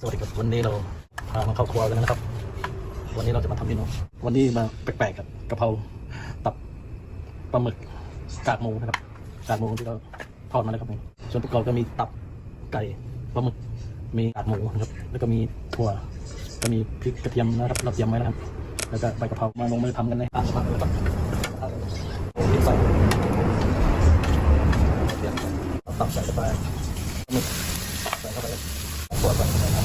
สวัสดีครับวันนี้เราพามาเข้าครัวกันนะครับ วันนี้เราจะมาทำเมนูวันนี้มาแปลกๆกับกะเพราตับปลาหมึกกากหมูนะครับกากหมูที่เราทอดมาแล้วครับผมส่วนประกอบก็มีตับไก่ปลาหมึกมีกากหมูนะครับ แล้วก็มีถั่วก็มีพริกกระเทียมนะครับเราเตรียมไว้นะครับ แล้วก็ใบกะเพรามาลงมือทำกันเลยอะมาเลยครับใส่เทียมตับใส่เข้าไปปลาหมึกใส่เข้าไป ขวดไปนะครั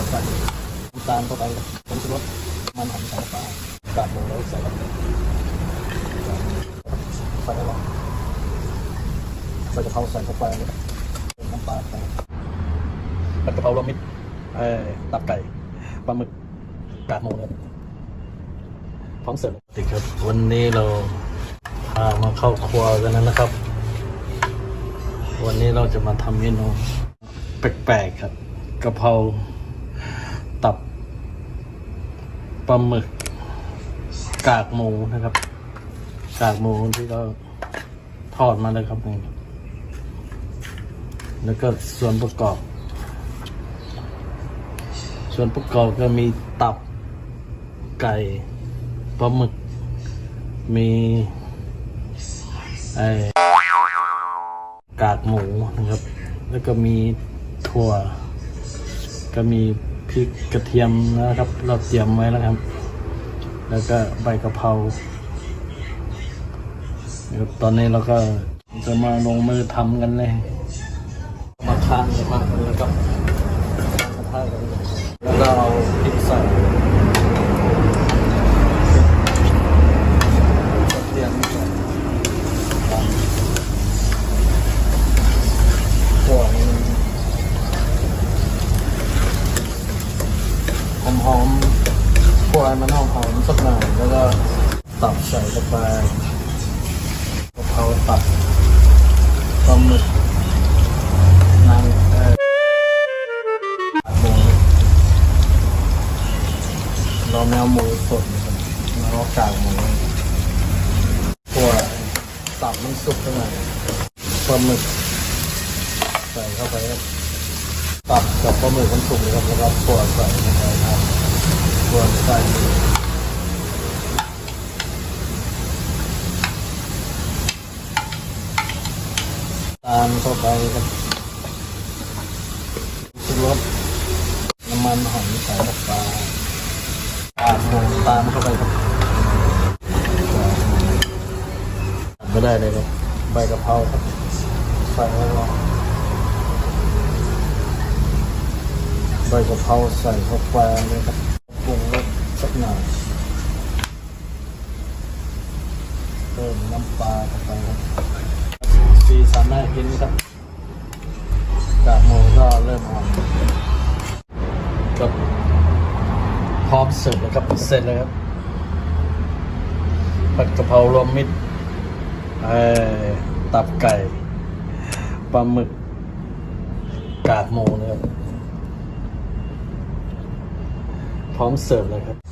บ ขวดไปน้ำตาลเข้าไปผงชูรสมันหอมใส่ปลากากหมูแล้วใส่ลงไปใส่ลงใส่กะเพราใส่เข้าไปน้ำปลาไปผัดกะเพรารวมมิตรเอ่อตับไก่ปลาหมึกกากหมูเนี่ยพร้อมเสิร์ฟสวัสดีครับ วันนี้เราพามาเข้าครัวกันนะครับ วันนี้เราจะมาทำเมนูแปลกๆครับกะเพรา ตับปลาหมึก กากหมูนะครับ กากหมูที่เราทอดมาเลยครับนี่แล้วก็ส่วนประกอบ ส่วนประกอบก็มีตับไก่ปลาหมึก มีไอกากหมูนะครับ แล้วก็มีถั่ว ก็มี พริกกระเทียมนะครับ เราเตรียมไว้แล้วครับ แล้วก็ใบกะเพราตอนนี้เราก็จะมาลงมือทำกันเลย มาข้างกันมากแล้วก็แล้วก็เอาพริกใส่กระเทียมใส่ตามถั่วนี่ หอมหอมๆพวกอะไรมันหอมหอมสักหน่อยแล้วก็ตับใส่เข้าไปกะเพราตับปลาหมึกนางเอ่อหมูเราแมวหมูสดนะครับแล้วก็กากหมูพวกตับมันสุกสักหน่ปลาหมึกใส่เข้าไปครับ ตับกับปลาหมึกมันสุกเลยครับแล้วก็ถั่วใส่ลงไปครับถั่วใส่ตามเข้าไปครับชูรสน้ำมันหอมใส่ลงไปตามลงตามเข้าไปครับไม่ได้เลยครับใบกะเพราครับใส่ลง ใบกะเพราใส่เข้าไปเลยครับปรุงรสสักหน่อยเพิ่มน้ำปลาเข้าไปครับสีสันน่ากินครับกากหมูก็เริ่มอ่อนก็พร้อมเสิร์ฟแล้วครับเสร็จแล้วครับผัดกะเพรารวมมิตรเอ่ตับไก่ปลาหมึกกากหมูนะครับ พร้อมเสิร์ฟเลยครับ